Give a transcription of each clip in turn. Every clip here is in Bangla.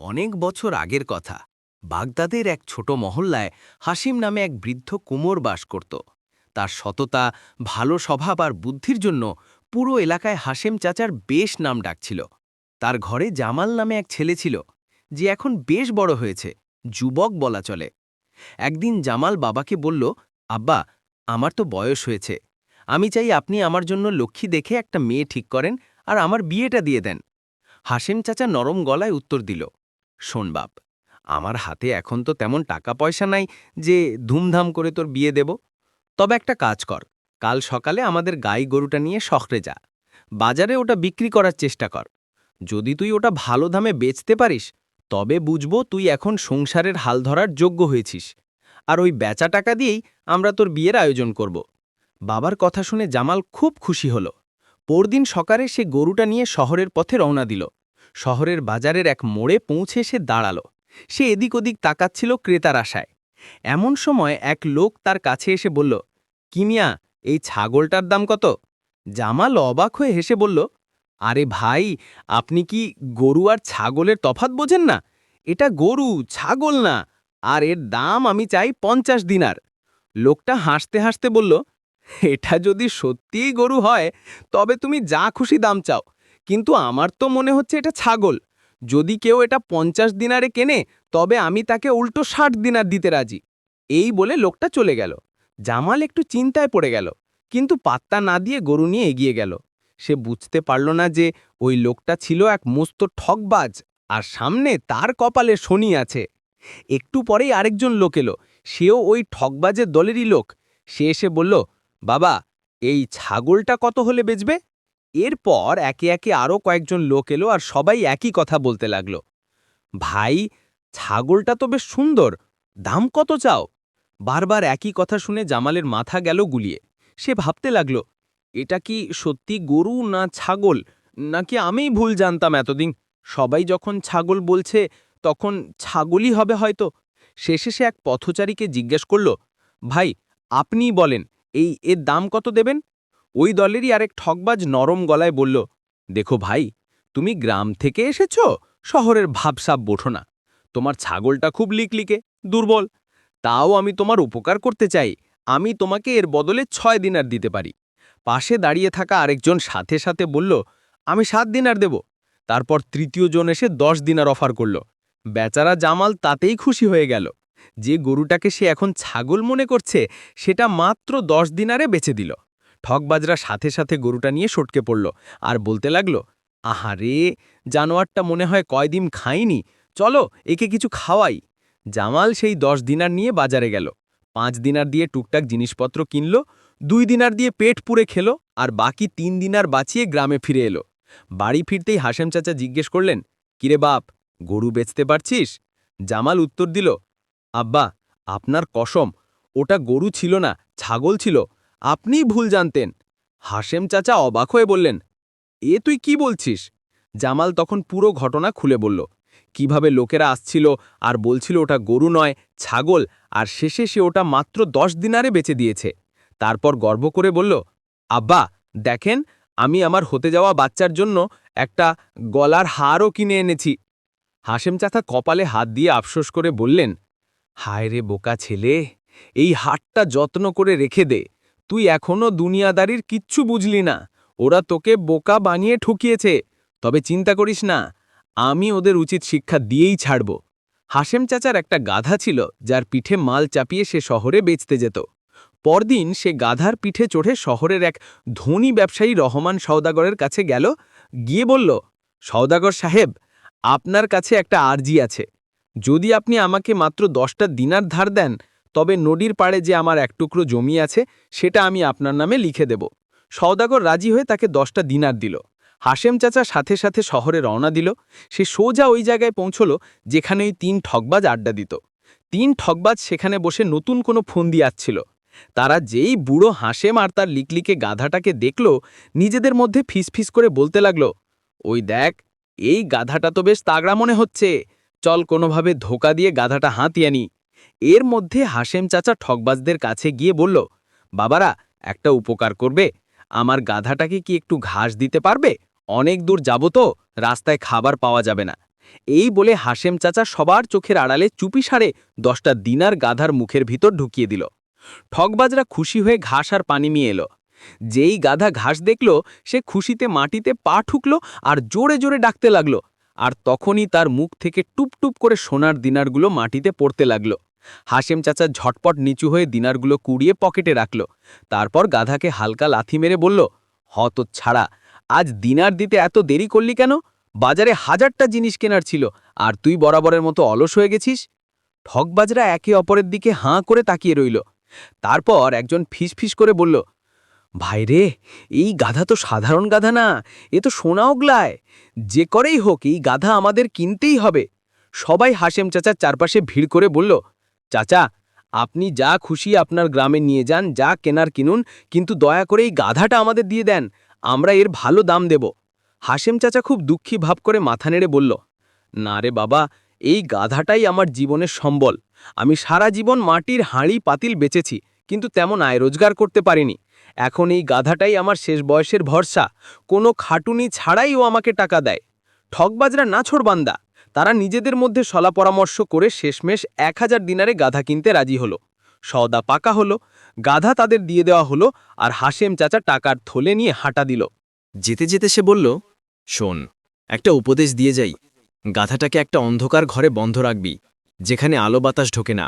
অনেক বছর আগের কথা। বাগদাদের এক ছোট মহল্লায় হাসিম নামে এক বৃদ্ধ কুমোর বাস করত। তার সততা, ভালো স্বভাব আর বুদ্ধির জন্য পুরো এলাকায় হাসেম চাচার বেশ নাম ডাকছিল। তার ঘরে জামাল নামে এক ছেলে ছিল, যে এখন বেশ বড় হয়েছে, যুবক বলা চলে। একদিন জামাল বাবাকে বলল, আব্বা, আমার তো বয়স হয়েছে। আমি চাই আপনি আমার জন্য লক্ষ্মী দেখে একটা মেয়ে ঠিক করেন আর আমার বিয়েটা দিয়ে দেন। হাসেম চাচা নরম গলায় উত্তর দিল শোন বাপ, আমার হাতে এখন তো তেমন টাকা পয়সা নাই যে ধুমধাম করে তোর বিয়ে দেব। তবে একটা কাজ কর, কাল সকালে আমাদের গাই গরুটা নিয়ে শহরে যা। বাজারে ওটা বিক্রি করার চেষ্টা কর। যদি তুই ওটা ভালো দামে বেচতে পারিস, তবে বুঝব তুই এখন সংসারের হাল ধরার যোগ্য হয়েছিস। আর ওই বেচা টাকা দিয়েই আমরা তোর বিয়ের আয়োজন করব। বাবার কথা শুনে জামাল খুব খুশি হল। পরদিন সকালে সে গরুটা নিয়ে শহরের পথে রওনা দিল। শহরের বাজারের এক মোড়ে পৌঁছে সে দাঁড়াল। সে এদিক ওদিক তাকাচ্ছিল ক্রেতার আশায়। এমন সময় এক লোক তার কাছে এসে বলল কিমিয়া এই ছাগলটার দাম কত? জামাল অবাক হয়ে হেসে বলল, আরে ভাই, আপনি কি গরু আর ছাগলের তফাত বোঝেন না? এটা গরু, ছাগল না, আর এর দাম আমি চাই পঞ্চাশ দিনার। লোকটা হাসতে হাসতে বলল, এটা যদি সত্যিই গরু হয়, তবে তুমি যা খুশি দাম চাও। কিন্তু আমার তো মনে হচ্ছে এটা ছাগল। যদি কেউ এটা পঞ্চাশ দিনারে কেনে, তবে আমি তাকে উল্টো ষাট দিনার দিতে রাজি। এই বলে লোকটা চলে গেল। জামাল একটু চিন্তায় পড়ে গেল, কিন্তু পাত্তা না দিয়ে গরু নিয়ে এগিয়ে গেল। সে বুঝতে পারল না যে ওই লোকটা ছিল এক মস্ত ঠকবাজ, আর সামনে তার কপালে শনি আছে। একটু পরেই আরেকজন লোক এলো। সেও ওই ঠকবাজের দলেরই লোক। সে এসে বলল, বাবা, এই ছাগলটা কত হলে বেচবে? এরপর একে একে আরও কয়েকজন লোক এলো আর সবাই একই কথা বলতে লাগল। ভাই, ছাগলটা তো বেশ সুন্দর, দাম কত চাও? বারবার একই কথা শুনে জামালের মাথা গেল গুলিয়ে। সে ভাবতে লাগল, এটা কি সত্যি গরু না ছাগল? নাকি আমিই ভুল জানতাম এতদিন? সবাই যখন ছাগল বলছে, তখন ছাগলই হবে হয়তো। শেষে সে এক পথচারীকে জিজ্ঞেস করল, ভাই, আপনিই বলেন, এই এর দাম কত দেবেন? ওই দলেরই আরেক ঠকবাজ নরম গলায় বলল, দেখো ভাই, তুমি গ্রাম থেকে এসেছ? শহরের ভাবসাব বোঠো না। তোমার ছাগলটা খুব লিকলিকে, দুর্বল। তাও আমি তোমার উপকার করতে চাই। আমি তোমাকে এর বদলে ছয় দিনার দিতে পারি। পাশে দাঁড়িয়ে থাকা আরেকজন সাথে সাথে বলল, আমি সাত দিনার দেব। তারপর তৃতীয় জন এসে দশ দিনার অফার করল। বেচারা জামাল তাতেই খুশি হয়ে গেল। যে গরুটাকে সে এখন ছাগল মনে করছে, সেটা মাত্র দশ দিনারে বেচে দিল। ঠকবাজরা সাথে সাথে গরুটা নিয়ে সটকে পড়ল আর বলতে লাগল, আহারে, জানোয়ারটা মনে হয় কয়দিন খাইনি চলো, একে কিছু খাওয়াই। জামাল সেই দশ দিনার নিয়ে বাজারে গেল। পাঁচ দিনার দিয়ে টুকটাক জিনিসপত্র কিনল, দুই দিনার দিয়ে পেট পুরে খেলো আর বাকি তিন দিনার বাঁচিয়ে গ্রামে ফিরে এলো। বাড়ি ফিরতেই হাসেম চাচা জিজ্ঞেস করলেন, কিরে বাপ, গরু বেচতে পারছিস? জামাল উত্তর দিল, আব্বা, আপনার কসম, ওটা গরু ছিল না, ছাগল ছিল আপনিই ভুল জানতেন। হাসেম চাচা অবাক হয়ে বললেন, এ তুই কি বলছিস? জামাল তখন পুরো ঘটনা খুলে বলল, কীভাবে লোকেরা আসছিল আর বলছিল ওটা গরু নয়, ছাগল, আর শেষে সে ওটা মাত্র দশ দিনারে বেচে দিয়েছে। তারপর গর্ব করে বলল, আব্বা, দেখেন, আমি আমার হতে যাওয়া বাচ্চার জন্য একটা গলার হারও কিনে এনেছি। হাসেম চাচা কপালে হাত দিয়ে আফসোস করে বললেন হায় রে বোকা ছেলে, এই হাটটা যত্ন করে রেখে দে। তুই এখনও দুনিয়াদারির কিচ্ছু বুঝলি না। ওরা তোকে বোকা বানিয়ে ঠকিয়েছে। তবে চিন্তা করিস না, আমি ওদের উচিত শিক্ষা দিয়েই ছাড়ব। হাসেম চাচার একটা গাধা ছিল, যার পিঠে মাল চাপিয়ে সে শহরে বেচতে যেত। পরদিন সে গাধার পিঠে চড়ে শহরের এক ধনী ব্যবসায়ী রহমান সওদাগরের কাছে গেল, গিয়ে বলল, সওদাগর সাহেব, আপনার কাছে একটা আর্জি আছে। যদি আপনি আমাকে মাত্র দশটা দিনার ধার দেন তবে নদীর পাড়ে যে আমার এক টুকরো জমি আছে, সেটা আমি আপনার নামে লিখে দেব। সওদাগর রাজি হয়ে তাকে দশটা দিনার দিল। হাসেম চাচা সাথে সাথে শহরে রওনা দিল। সে সোজা ওই জায়গায় পৌঁছল যেখানে ওই তিন ঠকবাজ আড্ডা দিত। তিন ঠকবাজ সেখানে বসে নতুন কোনো ফন্দি আসছিল তারা যেই বুড়ো হাসেম আর তার লিকলিকে গাধাটাকে দেখল, নিজেদের মধ্যে ফিসফিস করে বলতে লাগল, ওই দেখ, এই গাধাটা তো বেশ তাগড়া মনে হচ্ছে। চল কোনোভাবে ধোকা দিয়ে গাধাটা হাতিয়ে নি এর মধ্যে হাসেম চাচা ঠকবাজদের কাছে গিয়ে বলল, বাবারা, একটা উপকার করবে। আমার গাধাটাকে কি একটু ঘাস দিতে পারবে? অনেক দূর যাব তো, রাস্তায় খাবার পাওয়া যাবে না। এই বলে হাসেম চাচা সবার চোখের আড়ালে চুপি সারে দশটা দিনার গাধার মুখের ভিতর ঢুকিয়ে দিল। ঠকবাজরা খুশি হয়ে ঘাস আর পানি নিয়ে এলো। যেই গাধা ঘাস দেখল, সে খুশিতে মাটিতে পা ঠুকল আর জোরে জোরে ডাকতে লাগল। আর তখনই তার মুখ থেকে টুপ টুপ করে সোনার দিনারগুলো মাটিতে পড়তে লাগল। হাসেম চাচা ঝটপট নিচু হয়ে দিনারগুলো কুড়িয়ে পকেটে রাখল। তারপর গাধাকে হালকা লাথি মেরে বলল, হত ছাড়া, আজ দিনার দিতে এত দেরি করলি কেন? বাজারে হাজারটা জিনিস কেনার ছিল, আর তুই বরাবরের মতো অলস হয়ে গেছিস? ঠকবাজরা একে অপরের দিকে হাঁ করে তাকিয়ে রইল। তারপর একজন ফিসফিস করে বলল, ভাই রে, এই গাধা তো সাধারণ গাধা না, এ তো সোনা ওগলায়। যে করেই হোক, এই গাধা আমাদের কিনতেই হবে। সবাই হাসেম চাচার চারপাশে ভিড় করে বলল চাচা, আপনি যা খুশি আপনার গ্রামে নিয়ে যান, যা কেনার কিনুন, কিন্তু দয়া করে এই গাধাটা আমাদের দিয়ে দেন, আমরা এর ভালো দাম দেব। হাসেম চাচা খুব দুঃখী ভাব করে মাথা নেড়ে বলল, না রে বাবা, এই গাধাটাই আমার জীবনের সম্বল। আমি সারা জীবন মাটির হাঁড়ি পাতিল বেচেছি, কিন্তু তেমন আয় রোজগার করতে পারিনি। এখন এই গাধাটাই আমার শেষ বয়সের ভরসা। কোনো খাটুনি ছাড়াই ও আমাকে টাকা দেয়। ঠকবাজরা নাছড় বান্দা তারা নিজেদের মধ্যে সলা পরামর্শ করে শেষমেশ এক হাজার দিনারে গাধা কিনতে রাজি হলো। সওদা পাকা হলো, গাধা তাদের দিয়ে দেওয়া হলো আর হাসেম চাচা টাকার থলে নিয়ে হাঁটা দিল। যেতে যেতে সে বলল, শোন, একটা উপদেশ দিয়ে যাই। গাধাটাকে একটা অন্ধকার ঘরে বন্ধ রাখবি, যেখানে আলো বাতাস ঢোকে না।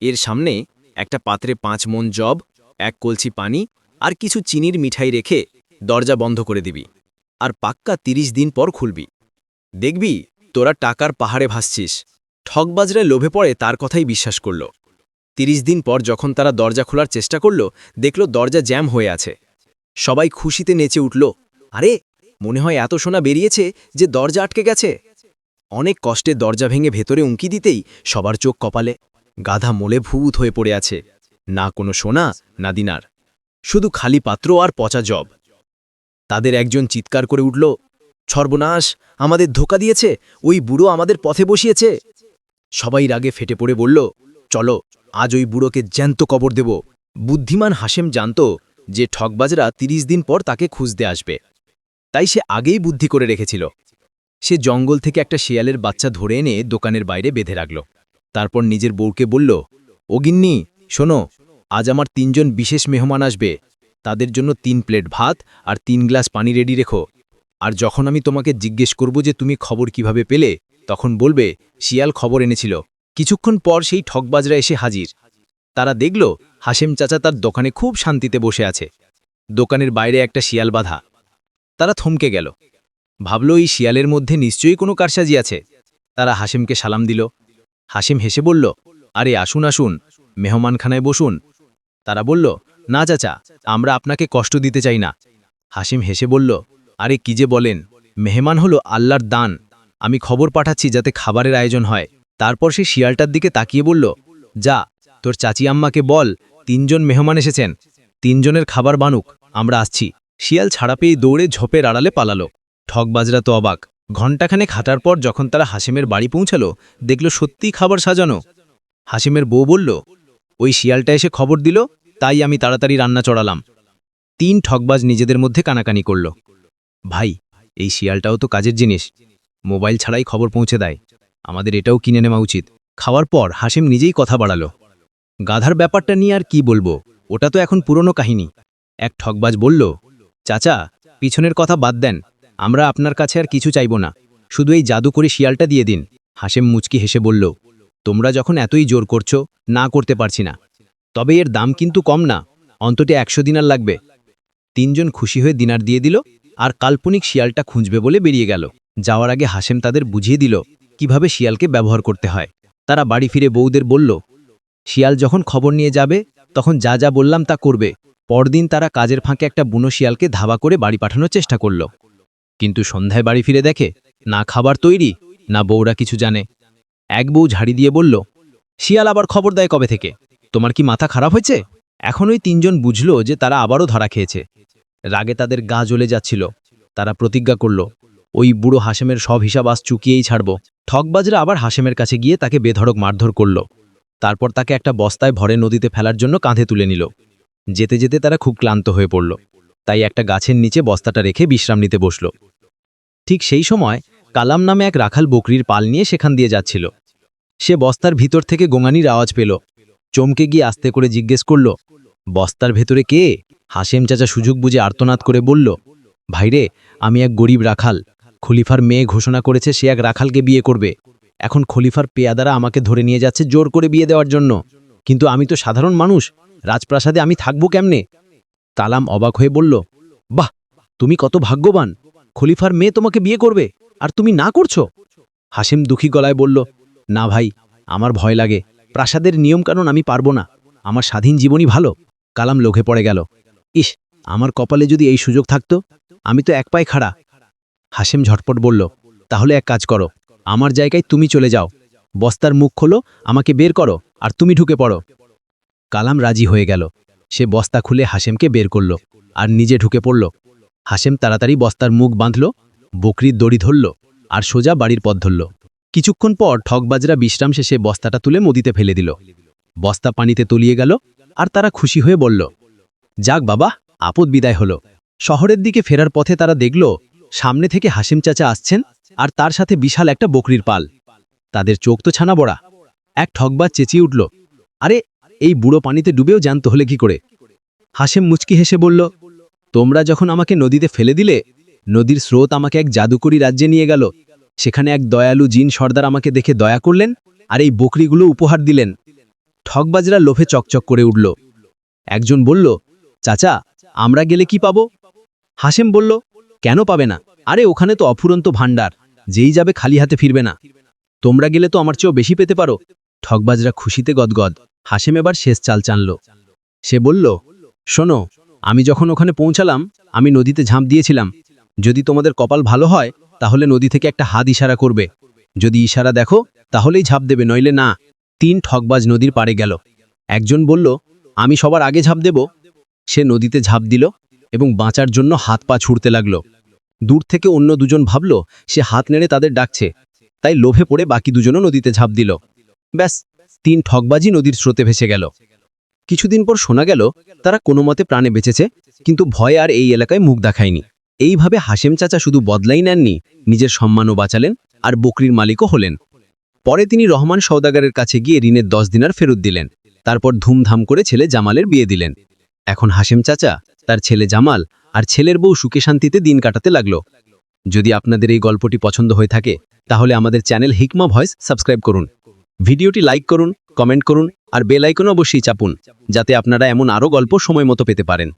এর সামনে একটা পাত্রে পাঁচ মন জব, এক কলসি পানি আর কিছু চিনির মিঠাই রেখে দরজা বন্ধ করে দিবি। আর পাক্কা তিরিশ দিন পর খুলবি। দেখবি তোরা টাকার পাহাড়ে ভাসছিস। ঠকবাজরা লোভে পড়ে তার কথাই বিশ্বাস করল। তিরিশ দিন পর যখন তারা দরজা খোলার চেষ্টা করল, দেখল দরজা জ্যাম হয়ে আছে। সবাই খুশিতে নেচে উঠল, আরে, মনে হয় এত সোনা বেরিয়েছে যে দরজা আটকে গেছে। অনেক কষ্টে দরজা ভেঙে ভেতরে উঁকি দিতেই সবার চোখ কপালে গাধা মোলে ভূত হয়ে পড়ে আছে। না কোনো সোনা, না দিনার। শুধু খালি পাত্র আর পচা জব। তাদের একজন চিৎকার করে উঠল সর্বনাশ, আমাদের ধোকা দিয়েছে, ওই বুড়ো আমাদের পথে বসিয়েছে। সবাই রাগে ফেটে পড়ে বলল, চলো, আজ ওই বুড়োকে জ্যান্ত কবর দেব। বুদ্ধিমান হাসেম জানত যে ঠকবাজরা তিরিশ দিন পর তাকে খুঁজতে আসবে। তাই সে আগেই বুদ্ধি করে রেখেছিল। সে জঙ্গল থেকে একটা শিয়ালের বাচ্চা ধরে এনে দোকানের বাইরে বেঁধে রাখল। তারপর নিজের বউকে বলল, ও গিন্নি, শোনো, আজ আমার তিনজন বিশেষ মেহমান আসবে। তাদের জন্য তিন প্লেট ভাত আর তিন গ্লাস পানি রেডি রেখো। আর যখন আমি তোমাকে জিজ্ঞেস করব যে তুমি খবর কীভাবে পেলে, তখন বলবে, শিয়াল খবর এনেছিল। কিছুক্ষণ পর সেই ঠকবাজরা এসে হাজির। তারা দেখল হাসেম চাচা তার দোকানে খুব শান্তিতে বসে আছে। দোকানের বাইরে একটা শিয়াল বাঁধা। তারা থমকে গেল। ভাবল, এই শিয়ালের মধ্যে নিশ্চয়ই কোনো কারসাজি আছে। তারা হাসিমকে সালাম দিল। হাসিম হেসে বলল, আরে আসুন আসুন, মেহমানখানায় বসুন। তারা বলল, না চাচা, আমরা আপনাকে কষ্ট দিতে চাই না। হাসিম হেসে বলল আরে কি যে বলেন? মেহমান হলো আল্লাহর দান। আমি খবর পাঠাচ্ছি যাতে খাবারের আয়োজন হয়। তারপর সে শিয়ালটার দিকে তাকিয়ে বলল, যা, তোর চাচি আম্মাকে বল, তিনজন মেহমান এসেছেন। তিনজনের খাবার বানুক, আমরা আসছি। শিয়াল ছাড়া পেয়ে দৌড়ে ঝোপের আড়ালে পালালো। ঠকবাজরা তো অবাক। ঘণ্টাখানেক হাঁটার পর যখন তারা হাসিমের বাড়ি পৌঁছালো, দেখল সত্যিই খাবার সাজানো। হাসিমের বউ বলল, ওই শিয়ালটা এসে খবর দিল, তাই আমি তাড়াতাড়ি রান্না চড়ালাম। তিন ঠকবাজ নিজেদের মধ্যে কানাকানি করল। ভাই, এই শিয়ালটাও তো কাজের জিনিস। মোবাইল ছাড়াই খবর পৌঁছে দেয়। আমাদের এটাও কিনে নেওয়া উচিত। খাওয়ার পর হাসিম নিজেই কথা বাড়ালো। গাধার ব্যাপারটা নিয়ে আর কি বলব? ওটা তো এখন পুরনো কাহিনী। এক ঠকবাজ বলল, চাচা, পিছনের কথা বাদ দেন। আমরা আপনার কাছে আর কিছু চাইব না। শুধু এই জাদু করে শিয়ালটা দিয়ে দিন। হাসেম মুচকি হেসে বলল, তোমরা যখন এতই জোর করছ, না করতে পারছি না। তবে এর দাম কিন্তু কম না। অন্তত একশো দিনার লাগবে। তিনজন খুশি হয়ে দিনার দিয়ে দিল। আর কাল্পনিক শিয়ালটা খুঁজবে বলে বেরিয়ে গেল। যাওয়ার আগে হাসেম তাদের বুঝিয়ে দিল কীভাবে শিয়ালকে ব্যবহার করতে হয়। তারা বাড়ি ফিরে বউদের বলল, শিয়াল যখন খবর নিয়ে যাবে, তখন যা যা বললাম তা করবে। পরদিন তারা কাজের ফাঁকে একটা বুনো শিয়ালকে ধাবা করে বাড়ি পাঠানোর চেষ্টা করল। কিন্তু সন্ধ্যায় বাড়ি ফিরে দেখে, না খাবার তৈরি, না বউরা কিছু জানে। এক বউ ঝাড়ি দিয়ে বলল, শিয়াল আবার খবর দেয় কবে থেকে? তোমার কি মাথা খারাপ হয়েছে? এখন ওই তিনজন বুঝল যে তারা আবারও ধরা খেয়েছে। রাগে তাদের গা জ্বলে যাচ্ছিল। তারা প্রতিজ্ঞা করল, ওই বুড়ো হাসেমের সব হিসাব আজ চুকিয়েই ছাড়ব। ঠকবাজরা আবার হাসেমের কাছে গিয়ে তাকে বেধড়ক মারধর করল। তারপর তাকে একটা বস্তায় ভরে নদীতে ফেলার জন্য কাঁধে তুলে নিল। যেতে যেতে তারা খুব ক্লান্ত হয়ে পড়ল। তাই একটা গাছের নিচে বস্তাটা রেখে বিশ্রাম নিতে বসল। ঠিক সেই সময় কালাম নামে এক রাখাল বকরির পাল নিয়ে সেখান দিয়ে যাচ্ছিল। সে বস্তার ভিতর থেকে গোঙানির আওয়াজ পেল। চমকে গিয়ে আস্তে করে জিজ্ঞেস করল, বস্তার ভেতরে কে? হাসেম চাচা সুযোগ বুঝে আর্তনাদ করে বলল, ভাইরে, আমি এক গরিব রাখাল। খলিফার মেয়ে ঘোষণা করেছে সে এক রাখালকে বিয়ে করবে। এখন খলিফার পেয়াদারা আমাকে ধরে নিয়ে যাচ্ছে জোর করে বিয়ে দেওয়ার জন্য। কিন্তু আমি তো সাধারণ মানুষ, রাজপ্রাসাদে আমি থাকব কেমনে? তালাম অবাক হয়ে বলল, বাহ, তুমি কত ভাগ্যবান। খলিফার মেয়ে তোমাকে বিয়ে করবে, আর তুমি না করছ? হাসিম দুঃখী গলায় বলল, না ভাই, আমার ভয় লাগে। প্রাসাদের নিয়মকানুন আমি পারব না। আমার স্বাধীন জীবনই ভালো। কালাম লোঘে পড়ে গেল। ইস, আমার কপালে যদি এই সুযোগ থাকতো, আমি তো এক পায়ে খাড়া। হাসেম ঝটপট বলল, তাহলে এক কাজ করো, আমার জায়গায় তুমি চলে যাও। বস্তার মুখ খোলো, আমাকে বের করো, আর তুমি ঢুকে পড়ো। কালাম রাজি হয়ে গেল। সে বস্তা খুলে হাসেমকে বের করল, আর নিজে ঢুকে পড়ল। হাসেম তাড়াতাড়ি বস্তার মুখ বাঁধল, বকরির দড়ি ধরল, আর সোজা বাড়ির পথ ধরল। কিছুক্ষণ পর ঠকবাজরা বিশ্রাম শেষে বস্তাটা তুলে নদীতে ফেলে দিল। বস্তা পানিতে তলিয়ে গেল, আর তারা খুশি হয়ে বলল যাক বাবা, আপদ বিদায় হল। শহরের দিকে ফেরার পথে তারা দেখল, সামনে থেকে হাসিম চাচা আসছেন আর তার সাথে বিশাল একটা বকরির পাল। তাদের চোখ তো ছানা বড়া। এক ঠকবাজ চেঁচিয়ে উঠল, আরে, এই বুড়ো পানিতে ডুবেও জানতে হলে কি করে? হাসেম মুচকি হেসে বলল, তোমরা যখন আমাকে নদীতে ফেলে দিলে, নদীর স্রোত আমাকে এক জাদুকরি রাজ্যে নিয়ে গেল। সেখানে এক দয়ালু জিন সর্দার আমাকে দেখে দয়া করলেন আর এই বকরিগুলো উপহার দিলেন। ঠকবাজরা লোভে চকচক করে উঠল। একজন বলল চাচা, আমরা গেলে কি পাবো? হাসেম বলল, কেন পাবে না? আরে, ওখানে তো অফুরন্ত ভাণ্ডার, যেই যাবে খালি হাতে ফিরবে না। তোমরা গেলে তো আমার চেয়েও বেশি পেতে পারো। ঠকবাজরা খুশিতে গদগদ। হাসেম এবার শেষ চাল চানল। সে বলল, শোনো, আমি যখন ওখানে পৌঁছালাম, আমি নদীতে ঝাঁপ দিয়েছিলাম। যদি তোমাদের কপাল ভালো হয়, তাহলে নদী থেকে একটা হাত ইশারা করবে। যদি ইশারা দেখো, তাহলেই ঝাঁপ দেবে, নইলে না। তিন ঠকবাজ নদীর পাড়ে গেল। একজন বলল, আমি সবার আগে ঝাঁপ দেব? সে নদীতে ঝাঁপ দিল এবং বাঁচার জন্য হাত পা ছুড়তে লাগল। দূর থেকে অন্য দুজন ভাবল, সে হাত নেড়ে তাদের ডাকছে। তাই লোভে পড়ে বাকি দুজনও নদীতে ঝাঁপ দিল। ব্যাস, তিন ঠকবাজি নদীর স্রোতে ভেসে গেল। কিছুদিন পর শোনা গেল, তারা কোনো মতে প্রাণে বেঁচেছে, কিন্তু ভয় আর এই এলাকায় মুখ দেখায়নি। এইভাবে হাসেম চাচা শুধু বদলাই নেননি, নিজের সম্মানও বাঁচালেন আর বকরির মালিকও হলেন। পরে তিনি রহমান সওদাগারের কাছে গিয়ে ঋণের দশ দিনার ফেরত দিলেন। তারপর ধুমধাম করে ছেলে জামালের বিয়ে দিলেন। এখন হাসেম চাচা, তার ছেলে জামাল আর ছেলের বউ সুখে শান্তিতে দিন কাটাতে লাগল। যদি আপনাদের এই গল্পটি পছন্দ হয়ে থাকে, তাহলে আমাদের চ্যানেল হিকমা ভয়েস সাবস্ক্রাইব করুন। ভিডিওটি লাইক করুন, কমেন্ট করুন আর বেল অবশ্যই চাপুন, যাতে আপনারা এমন আরও গল্প সময় মতো পেতে পারেন।